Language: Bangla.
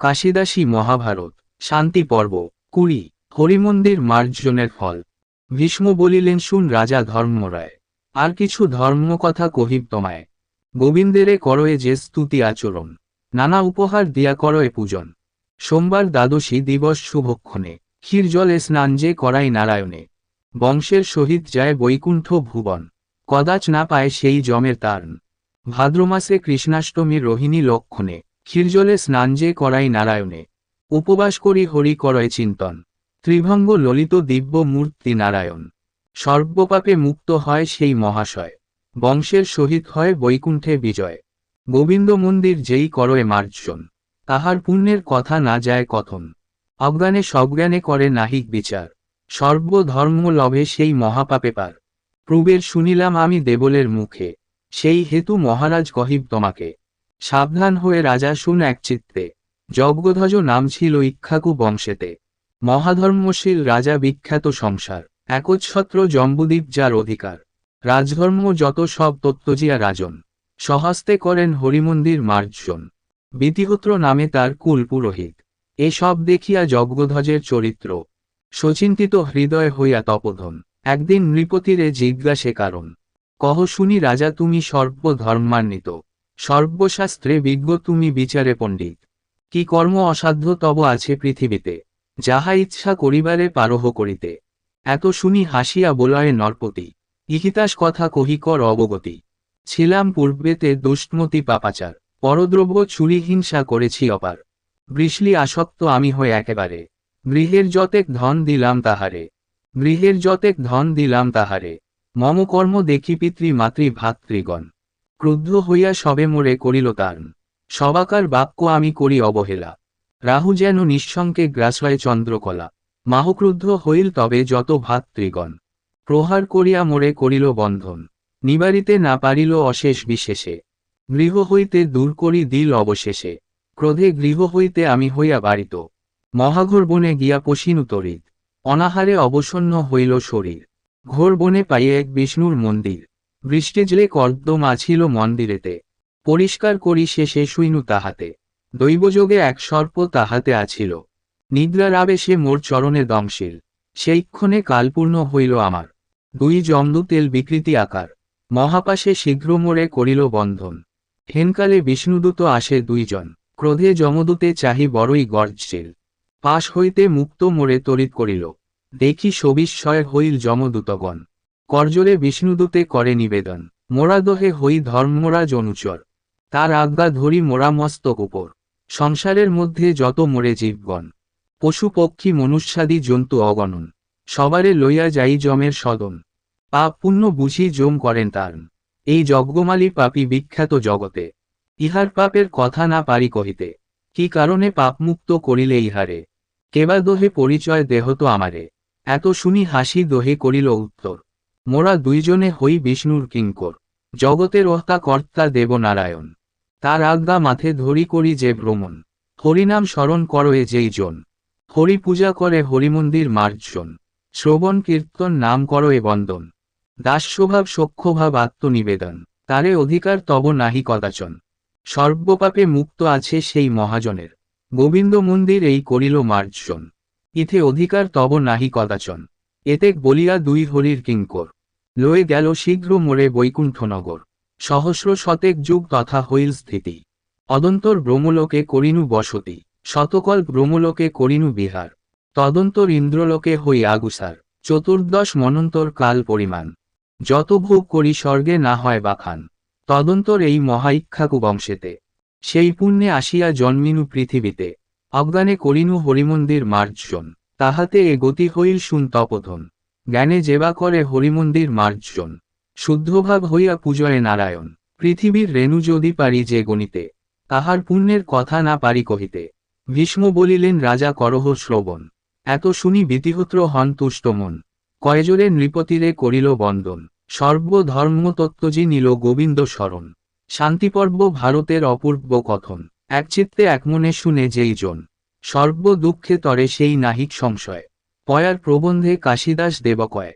কাশিদাসী মহাভারত, শান্তি পর্ব, কুড়ি, হরিমন্দির মার্জনের ফল। ভীষ্ম বলিলেন, শুন রাজা ধর্মরায়, আর কিছু ধর্মকথা কহিব তোমায়। গোবিন্দেরে করয়ে যে স্তুতি আচরণ, নানা উপহার দিয়া করয়ে পূজন। সোমবার দ্বাদশী দিবস শুভক্ষণে ক্ষীর জলে স্নান যে করাই নারায়ণে। বংশের সহিত যায় বৈকুণ্ঠ ভুবন, কদাচ না পায় সেই জমের তার্ন ভাদ্রমাসে কৃষ্ণাষ্টমীর রোহিণী লক্ষণে ক্ষীরজলে স্নান যে করাই নারায়ণে। উপবাস করি হরি করয় চিন্তন। ত্রিভঙ্গ ললিত দিব্য মূর্তি নারায়ণ। সর্বপাপে মুক্ত হয় সেই মহাশয়। বংশের সহিত হয় বৈকুণ্ঠে বিজয়। গোবিন্দ মন্দির যেই করয়ে মার্জন। তাহার পুণ্যের কথা না যায় কথন। অজ্ঞানে সজ্ঞানে করে নাহিক বিচার। সর্বধর্ম লভে সেই মহাপাপে পার। প্রবের শুনিলাম আমি দেবলের মুখে। সেই হেতু মহারাজ কহিব তোমাকে সাবধান হয়ে রাজা শুন একচিত্তে যজ্ঞধ্বজ নাম ছিল ইক্ষাকু বংশেতে। মহাধর্মশীল রাজা বিখ্যাত সংসার। একচ্ছত্র জম্বুদ্বীপ যার অধিকার। রাজধর্ম যত সব তত্ত্বজিয়া রাজন। সহস্তে করেন হরিমন্দির মার্জন। বিতিহোত্র নামে তার কুল পুরোহিত। এসব দেখিয়া যজ্ঞধ্বজের চরিত্র। সচিন্তিত হৃদয় হইয়া তপোধন। একদিন নৃপতিরে জিজ্ঞাসে কারণ। কহ শুনি রাজা তুমি সর্বধর্মান্বিত। সর্বশাস্ত্রে বিজ্ঞ তুমি বিচারে পণ্ডিত। কি কর্ম অসাধ্য তব আছে পৃথিবীতে, যাহা ইচ্ছা করিবারে পারহ করিতে। এত শুনি হাসিয়া বলয়ে নরপতি ইহিতাস কথা কহিকর অবগতি। ছিলাম পূর্বেতে দুষ্টমতি পাপাচার, পরদ্রব্য চুরি হিংসা করেছি অপার। বৃষ্লি আসক্ত আমি হয়ে একেবারে, গৃহের যতেক ধন দিলাম তাহারে। গৃহের যতেক ধন দিলাম তাহারে মম কর্ম দেখি পিতৃ মাতৃ ভাতৃগণ ক্রুদ্ধ হইয়া সবে মোরে করিল তার্ন সবাকার বাক্য আমি করি অবহেলা। রাহু যেন নিঃসঙ্কে গ্রাসয় চন্দ্রকলা। মাহক্রুদ্ধ হইল তবে যত ভাতৃগণ। প্রহার করিয়া মোরে করিল বন্ধন। নিবারিতে না পারিল অশেষ বিশেষে। গৃহ হইতে দূর করি দিল অবশেষে। ক্রোধে গৃহ হইতে আমি হইয়া বাড়িত। মহাঘোর বনে গিয়া পশিনু তরিত অনাহারে অবসন্ন হইল শরীর। ঘোর বনে পাইয়ে এক বিষ্ণুর মন্দির। বৃষ্টিজলে কর্দম আছিল মন্দিরেতে। পরিষ্কার করি শেষে শুইনু তাহাতে। দৈবযোগে এক সর্প তাহাতে আছিল। নিদ্রার আবেশে মোর চরণে দংশিল। সেইক্ষণে কালপূর্ণ হইল আমার। দুই জমদু তেল বিকৃতি আকার। মহাপাশে শীঘ্র মোরে করিল বন্ধন। হেনকালে বিষ্ণুদূত আসে দুইজন। ক্রোধে যমদূতে চাহি বড়ই গর্জছিল পাশ হইতে মুক্ত মোরে তরিত করিল। দেখি সবিস্ময় হইল যমদূতগণ। করজলে বিষ্ণুদূতে করে নিবেদন। মোরা দোহে হই ধর্মরাজ অনুচর তার আজ্ঞা ধরি মোরা মস্তক উপর। সংসারের মধ্যে যত মোরে জীবগণ। পশু পক্ষী মনুষ্যাদি জন্তু অগণন। সবারে লইয়া যাই জমের সদন। পাপ পুণ্য বুঝি জম করেন তার। এই যজ্ঞমালী পাপী বিখ্যাত জগতে। ইহার পাপের কথা না পারি কহিতে। কি কারণে পাপমুক্ত করিলে ইহারে? কেবা দোহে পরিচয় দেহ তো আমারে। এত শুনি হাসি দোহে করিল উত্তর। মোরা দুইজনে হই বিষ্ণুর কিঙ্কর। জগতের ওহতা কর্তা দেবনারায়ণ। তার আজ্ঞা মাথে ধরি করি যে ভ্রমণ। হরিনাম স্মরণ করয়ে যেই জন। হরি পূজা করে হরিমন্দির মার্জন। শ্রবণ কীর্তন নাম করয়ে বন্দন। দাসস্বভাব সক্ষভাব আত্মনিবেদন। তারে অধিকার তব নাহি কদাচন। সর্বপাপে মুক্ত আছে সেই মহাজনের। গোবিন্দ মন্দির এই করিল মার্জন। ইথে অধিকার তব নাহি কদাচন। এতে বলিয়া দুই হরির কিঙ্কর। লয়ে গেল শীঘ্র মোরে বৈকুণ্ঠনগর। সহস্র শতেক যুগ তথা হইল স্থিতি। অদন্তর ব্রহ্মলোকে করিনু বসতি, শতকল ব্রহ্মলোকে করিনু বিহার। তদন্তর ইন্দ্রলোকে হই আগুসার, চতুর্দশ মনন্তর কাল পরিমাণ। যত ভোগ করি স্বর্গে না হয় বাখান। তদন্তর এই মহাইক্ষাকু বংশেতে সেই পুণ্যে আসিয়া জন্মিনু পৃথিবীতে। অজ্ঞানে করিনু হরিমন্দির মার্জন, তাহাতে এ গতি হইল শুন তপথন জ্ঞানে যেবা করে হরিমন্দির মার্জন। শুদ্ধভাব হইয়া পূজয়ে নারায়ণ। পৃথিবীর রেণু যদি পারি যে গণিতে, তাহার পুণ্যের কথা না পারি কহিতে। ভীষ্ম বলিলেন, রাজা, করহ শ্রবণ। এত শুনি বিতিহোত্র হন তুষ্ট মন। কয়জরে নৃপতিরে করিল বন্দন। সর্বধর্মতত্ত্বজি নিল গোবিন্দ স্মরণ শান্তিপর্ব ভারতের অপূর্ব কথন। একচিত্তে একমনে শুনে যেই জন। সর্ব দুঃখে তরে সেই নাহিক সংশয়। পয়ার প্রবন্ধে কাশিদাস দেবকয়।